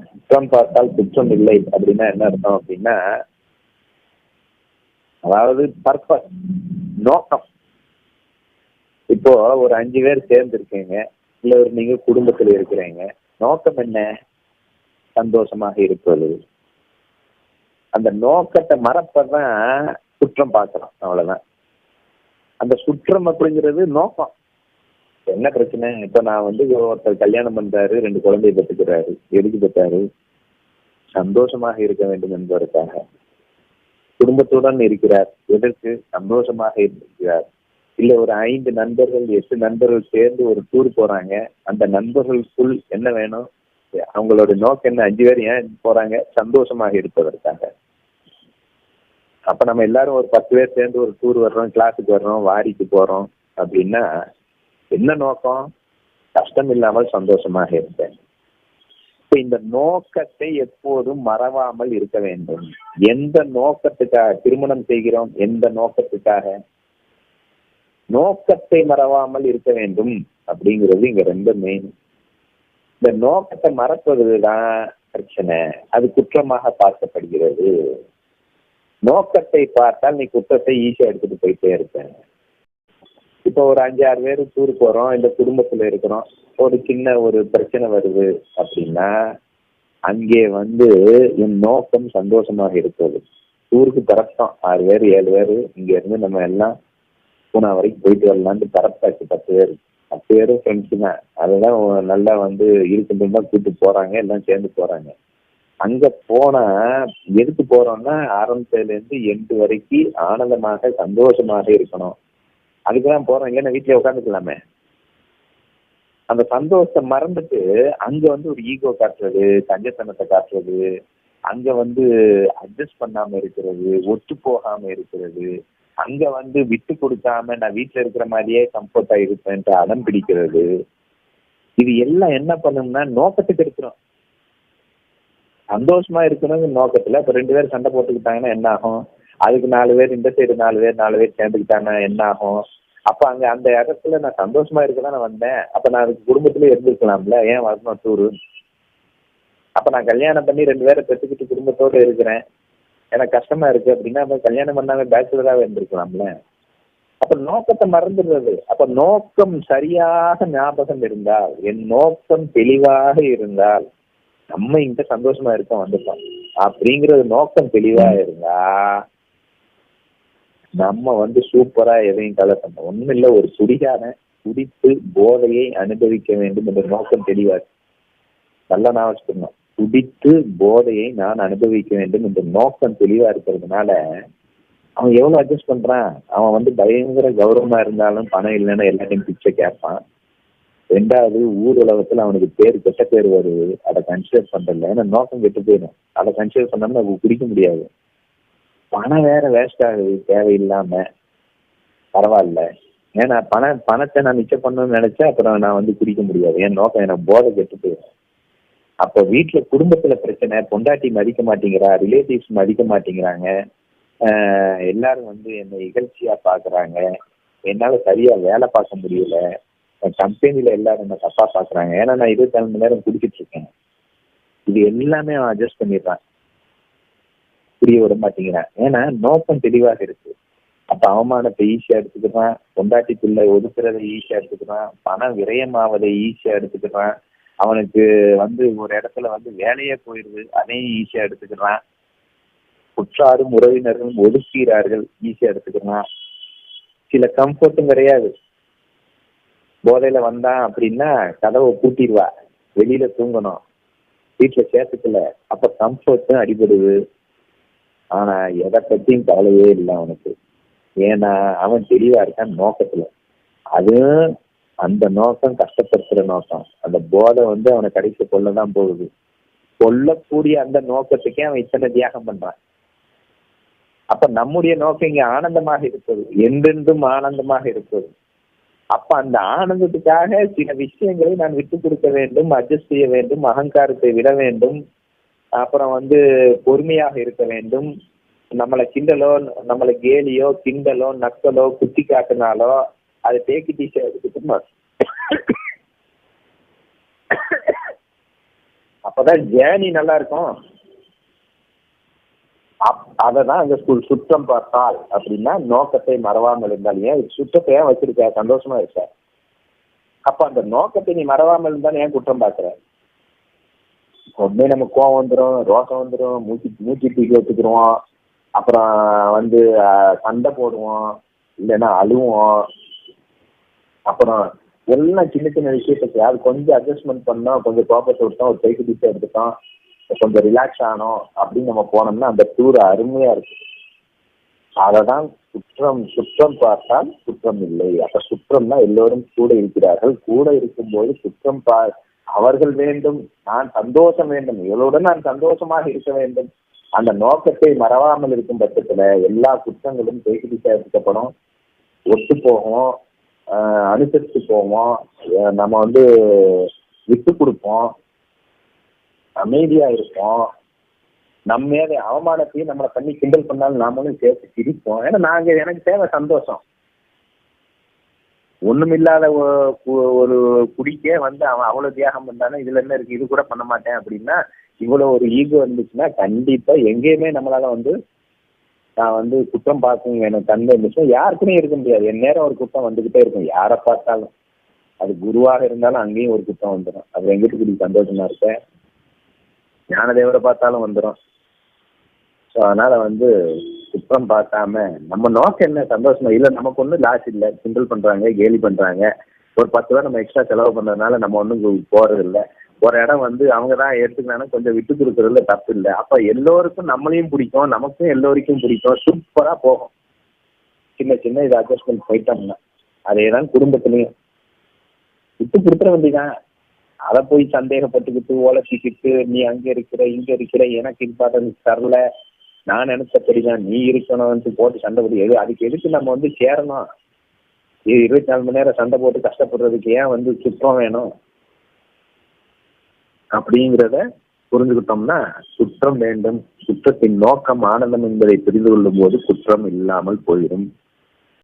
குற்றம் பார்த்தால் குற்றம் இல்லை அப்படின்னா என்ன அர்த்தம் அப்படின்னா அதாவது பர்பஸ் நோக்கம். இப்போ ஒரு அஞ்சு பேர் சேர்ந்து இருக்கீங்க இல்ல ஒரு நீங்க குடும்பத்துல இருக்கிறீங்க நோக்கம் என்ன? சந்தோஷமாக இருப்பது. அந்த நோக்கத்தை மறப்பதான் குற்றம் பார்க்கலாம் அவ்வளவுதான். அந்த சுற்றம் அப்படிங்கிறது நோக்கம். என்ன பிரச்சனை? இப்ப நான் வந்து ஒருத்தர் கல்யாணம் பண்றாரு ரெண்டு குழந்தைய பெற்றுக்கிறாரு எதுக்கு பெற்றாரு. சந்தோஷமாக இருக்க வேண்டும் என்பதற்காக. குடும்பத்துடன் இருக்கிறார். எதற்கு? சந்தோஷமாக இருக்கிறார். இல்ல ஒரு ஐந்து நண்பர்கள் எட்டு நண்பர்கள் சேர்ந்து ஒரு டூர் போறாங்க. அந்த நண்பர்களுக்குள் என்ன வேணும்? அவங்களோட நோக்கம் என்ன? அஞ்சு பேர் ஏன் போறாங்க? சந்தோஷமாக இருப்பதற்காக. அப்ப நம்ம எல்லாரும் ஒரு பத்து பேர் சேர்ந்து ஒரு டூர் வர்றோம் கிளாஸுக்கு வர்றோம் வாரிக்கு போறோம் அப்படின்னா என்ன நோக்கம்? கஷ்டம் இல்லாமல் சந்தோஷமாக இருப்பேன். இந்த நோக்கத்தை எப்போதும் மறவாமல் இருக்க வேண்டும். எந்த நோக்கத்துக்காக திருமணம் செய்கிறோம்? எந்த நோக்கத்துக்காக? நோக்கத்தை மறவாமல் இருக்க வேண்டும் அப்படிங்கிறது இங்க ரொம்ப மெயின் இந்த நோக்கத்தை மறப்பதுதான் பிரச்சனை. அது குற்றமாக பார்க்கப்படுகிறது. நோக்கத்தை பார்த்தால் நீ குற்றத்தை ஈஸியா எடுத்துட்டு போயிட்டே இருப்பேன் இப்போ ஒரு அஞ்சாறு பேர் டூர் போறோம். இந்த குடும்பத்துல இருக்கிறோம். ஒரு சின்ன ஒரு பிரச்சனை வருது அப்படின்னா அங்கே வந்து என் நோக்கம் சந்தோஷமாக இருக்கிறது. டூருக்கு பரப்போம் ஆறு பேர் ஏழு பேர் இங்க இருந்து நம்ம எல்லாம் பூனா வரைக்கும் போயிட்டு வரலான்ட்டு பரப்பாச்சு பத்து பேர். பத்து பேரும் ஃப்ரெண்ட்ஸு தான் அதுதான் நல்லா வந்து இருக்கட்டும் தான் கூட்டு போறாங்க. எல்லாம் சேர்ந்து போறாங்க. அங்க போனா எதுக்கு போறோம்னா ஆரம்பத்துல இருந்து எண்டு வரைக்கும் ஆனந்தமாக சந்தோஷமாக இருக்கணும். அதுக்குதான் போறோம். இல்லைன்னா வீட்டுல உட்காந்துக்கலாமே அந்த சந்தோஷத்தை மறந்துட்டு அங்க வந்து ஒரு ஈகோ காட்டுறது கஞ்சத்தனத்தை காட்டுறது அங்க வந்து அட்ஜஸ்ட் பண்ணாம இருக்கிறது ஒத்து போகாம இருக்கிறது அங்க வந்து விட்டு கொடுக்காம நான் வீட்டுல இருக்கிற மாதிரியே கம்ஃபர்ட்டா இருப்பேன்ட்டு அடம் பிடிக்கிறது. இது எல்லாம் என்ன பண்ணும்னா நோக்கத்துக்கு இருக்கிறோம் சந்தோஷமா இருக்கணுங்கிற நோக்கத்துல இப்ப ரெண்டு பேரும் சண்டை போட்டுக்கிட்டாங்கன்னா என்ன ஆகும்? அதுக்கு நாலு பேர் இந்த சைடு நாலு பேர் நாலு பேர் சேர்ந்துக்கிட்டாங்கன்னா என்ன ஆகும்? அப்ப அங்க அந்த இடத்துல நான் சந்தோஷமா இருக்கதான் நான் வந்தேன். அப்ப நான் அதுக்கு குடும்பத்திலே இருந்திருக்கலாம்ல. ஏன் வரணும் டூரு அப்ப நான் கல்யாணம் பண்ணி ரெண்டு பேரை பெற்றுக்கிட்டு குடும்பத்தோட இருக்கிறேன். எனக்கு கஷ்டமா இருக்கு அப்படின்னா அப்ப கல்யாணம் பண்ணாம பேச்சுலராக இருந்திருக்கலாம்ல. அப்ப நோக்கத்தை மறந்துடுறது. அப்ப நோக்கம் சரியாக ஞாபகம் இருந்தால் என் நோக்கம் தெளிவாக இருந்தால் நம்ம இங்க சந்தோஷமா இருக்க வந்துட்டோம் அப்படிங்கறது நோக்கம் தெளிவா இருந்தா நம்ம வந்து சூப்பரா எதையும் கலக்கணும் ஒண்ணும் இல்ல ஒரு குடிகான குடித்து போதையை அனுபவிக்க வேண்டும் என்ற நோக்கம் தெளிவா நல்லா நான் வச்சுக்கணும் குடித்து போதையை நான் அனுபவிக்க வேண்டும் என்ற நோக்கம் தெளிவா இருக்கிறதுனால அவன் எவ்வளவு அட்ஜஸ்ட் பண்றான்? அவன் வந்து பயங்கர கௌரவமா இருந்தாலும் பணம் இல்லைன்னா எல்லாத்தையும் பிச்சை கேட்பான். ரெண்டாவது ஊர் உலகத்துல அவனுக்கு பேர் கெட்ட பேர் வருது. அதை கன்சிடர் பண்றல ஏன்னா நோக்கம் கெட்டு போயிடும். அதை கன்சிடர் பண்ணோம்னா குடிக்க முடியாது. பணம் வேற வேஸ்ட் ஆகுது தேவையில்லாம. பரவாயில்ல. ஏன்னா பணம் பணத்தை நான் மிச்சம் பண்ணணும்னு நினைச்சா அப்புறம் நான் வந்து குடிக்க முடியாது. என் நோக்கம் எனக்கு போதை கெட்டு போயிடும் அப்போ வீட்டுல குடும்பத்துல பிரச்சனை பொண்டாட்டி மதிக்க மாட்டேங்கிறா ரிலேட்டிவ்ஸ் மதிக்க மாட்டேங்கிறாங்க. எல்லாரும் வந்து என்னை இகழ்ச்சியா பாக்குறாங்க. என்னால சரியா வேலை பார்க்க முடியல. கம்பெனில எல்லாரும் என்ன தப்பா பாக்குறாங்க. ஏன்னா நான் இருபத்தி நாலு மணி நேரம் குடிச்சிட்டு இருக்கேன். இது எல்லாமே அவன் அட்ஜஸ்ட் பண்ணிடுறான். புரிய விட மாட்டேங்கிறான். ஏன்னா நோக்கம் தெளிவாக இருக்கு. அப்ப அவமானத்தை ஈஸியா எடுத்துக்கிறான். பொண்டாட்டி பிள்ளை ஒதுக்குறதை ஈஸியா எடுத்துக்கிறான். பணம் விரயமாவதை ஈஸியா எடுத்துக்கிறான். அவனுக்கு வந்து ஒரு இடத்துல வந்து வேலையே போயிடுது. அதையும் ஈஸியா எடுத்துக்கிறான். உற்றாரும் உறவினர்களும் ஒதுக்கிறார்கள். ஈஸியா எடுத்துக்கிறான். சில கம்ஃபர்ட்டும் கிடையாது. போதையில வந்தான் அப்படின்னா கதவை பூட்டிடுவா. வெளியில தூங்கணும். வீட்டுல சேர்த்துக்கல. அப்ப கம்ஃபர்ட்டும் அடிபடுது. ஆனா எதை பத்தியும் கவலையே இல்லை அவனுக்கு. ஏன்னா அவன் தெளிவா இருக்கான் நோக்கத்துல. அதுவும் அந்த நோக்கம் கஷ்டப்படுத்துற நோக்கம். அந்த போதை வந்து அவனை கடைசி கொள்ளதான் போகுது. கொல்லக்கூடிய அந்த நோக்கத்துக்கே அவன் இத்தனை தியாகம் பண்றான். அப்ப நம்முடைய நோக்கம் இங்க ஆனந்தமாக இருப்பது என்றென்றும் ஆனந்தமாக இருப்பது அப்ப அந்த ஆனந்தத்துக்காக சில விஷயங்களை நான் விட்டு கொடுக்க வேண்டும் அட்ஜஸ்ட் செய்ய வேண்டும் அகங்காரத்தை விட வேண்டும். அப்புறம் வந்து பொறுமையாக இருக்க வேண்டும். நம்மளை கிண்டலோ நம்மளை கேலியோ கிண்டலோ நக்கலோ குத்தி காட்டினாலோ அதை டேக்கி டீச்சர் அப்பதான் ஜேர்னி நல்லா இருக்கும். அதை தான் ஸ்கூல் சுத்தம் பார்த்தால் அப்படின்னா நோக்கத்தை மறவாமல் இருந்தால் ஏன்? சுத்தத்தை ஏன் வச்சிருக்க? சந்தோஷமா இருக்க. அப்ப அந்த நோக்கத்தை நீ மறவாமல் இருந்தாலும் ஏன் குற்றம் பார்க்கிற? உடனே நம்ம கோவம் வந்துடும் ரோசம் வந்துடும் மூச்சு மூச்சு தூக்கி வச்சுக்கிடுவோம் அப்புறம் வந்து சண்டை போடுவோம் இல்லைன்னா அழுவோம். அப்புறம் எல்லாம் சின்ன சின்ன விஷயத்துக்கு அது கொஞ்சம் அட்ஜஸ்ட்மெண்ட் பண்ணோம் கொஞ்சம் கோபத்தை விட்டோம் ஒரு கைக்கு டிஷ் எடுத்துட்டோம் கொஞ்சம் ரிலாக்ஸ் ஆனோம் அப்படின்னு நம்ம போனோம்னா அந்த டூர் அருமையா இருக்கு அததான் சுற்றம் குற்றம் குற்றம் பார்த்தால் குற்றம் இல்லை. அப்ப குற்றம்னா எல்லோரும் கூட இருக்கிறார்கள். கூட இருக்கும்போது குற்றம் பா அவர்கள் வேண்டும் நான் சந்தோஷம் வேண்டும் இவளுடன் நான் சந்தோஷமாக இருக்க வேண்டும். அந்த நோக்கத்தை மறவாமல் இருக்கும் பட்சத்துல எல்லா குற்றங்களும் பேசி எடுக்கப்படும் ஒத்து போகும் அனுசரித்து போவோம் நம்ம வந்து விட்டு கொடுப்போம் அமைதியா இருப்போம். நம்ம மேல அவமானத்தையும் நம்மளை பண்ணி கிண்டல் பண்ணாலும் நாமளும் சேர்த்து சிரிப்போம். ஏன்னா நாங்க எனக்கு தேவை சந்தோஷம். ஒண்ணுமில்லாத ஒரு குடிக்கே வந்து அவன் அவ்வளவு தியாகம் பண்ணானா இதுல என்ன இருக்கு? இது கூட பண்ண மாட்டேன் அப்படின்னா இவ்வளவு ஒரு ஈகோ இருந்துச்சுன்னா கண்டிப்பா எங்கேயுமே நம்மளால வந்து நான் வந்து குற்றம் பார்க்க எனக்கு தந்தை இருந்துச்சுன்னா யாருக்குமே இருக்க முடியாது. என் நேரம் ஒரு குற்றம் வந்துகிட்டே இருக்கும். யாரை பார்த்தாலும். அது குருவாக இருந்தாலும் அங்கேயும் ஒரு குற்றம் வந்துடும் அது எங்கிட்ட கூடிய சந்தோஷமா இருப்பேன் ஞானதேவரை பார்த்தாலும் வந்துடும் ஸோ அதனால வந்து குற்றம் பார்க்காம நம்ம நோக்கம் என்ன? சந்தோஷமா? இல்லை நமக்கு ஒன்றும் லாஸ் இல்லை. கிண்டல் பண்றாங்க கேலி பண்றாங்க. ஒரு பத்து ரூபா நம்ம எக்ஸ்ட்ரா செலவு பண்றதுனால நம்ம ஒன்றும் போறது இல்லை ஒரு இடம் வந்து அவங்க தான் எடுத்துக்கினாலும் கொஞ்சம் விட்டு கொடுக்கறதுல தப்பு இல்லை. அப்ப எல்லோருக்கும் நம்மளையும் பிடிக்கும் நமக்கும் எல்லோருக்கும் பிடிக்கும். சூப்பரா போகும். சின்ன சின்ன இது அட்ஜஸ்ட்மெண்ட் போயிட்டோம்னா. அதே தான் குடும்பத்திலையும். விட்டு கொடுத்துட வேண்டியதான் அதை போய் சந்தேகப்பட்டுக்கிட்டு உழைச்சிக்கிட்டு நீ அங்க இருக்கிற இங்க இருக்கிற எனக்கு இம்பார்ட்டன்ஸ் தரல. நான் நினைச்சபடிதான் நீ இருக்கணும்னு போட்டு சண்டை போட்டு எது அதுக்கு எதுக்கு நம்ம வந்து சேரணும்? இது இருபத்தி நாலு மணி நேரம் சண்டை போட்டு கஷ்டப்படுறதுக்கு ஏன் வந்து சுற்றம் வேணும்? அப்படிங்கிறத புரிஞ்சுக்கிட்டோம்னா குற்றம் வேண்டும். குற்றத்தின் நோக்கம் ஆனந்தம் என்பதை புரிந்து கொள்ளும் போது குற்றம் இல்லாமல் போயிடும்.